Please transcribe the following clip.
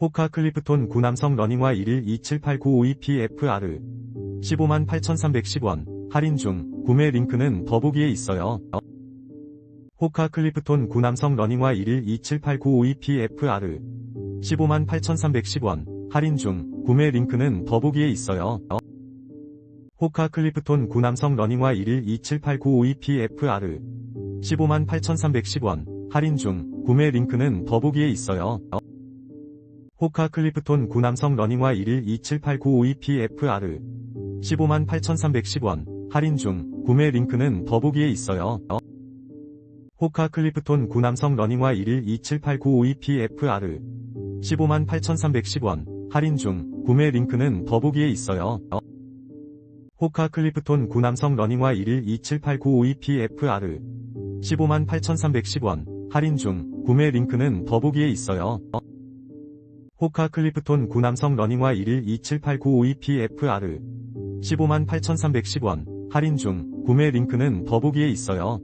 호카 클리프톤 구남성 러닝화 1일 27895EPFR 15만 8310원 할인 중 구매 링크는 더보기에 있어요. 호카 클리프톤 구남성 러닝화 1일 27895EPFR 15만 8310원 할인 중 구매 링크는 더보기에 있어요. 호카 클리프톤 구남성 러닝화 1일 27895EPFR 15만 8310원 할인 중 구매 링크는 더보기에 있어요. 호카 클리프톤 구남성 러닝화 1일 27895EPFR 15만 8310원 할인 중 구매 링크는 더보기에 있어요. 호카 클리프톤 구남성 러닝화 1일 27895EPFR 15만 8310원 할인 중 구매 링크는 더보기에 있어요. 호카 클리프톤 구남성 러닝화 1일 27895EPFR 15만 8310원 할인 중 구매 링크는 더보기에 있어요. 호카 클리프톤 구남성 러닝화 1일 27895EPFR 15만 8310원 할인 중 구매 링크는 더보기에 있어요.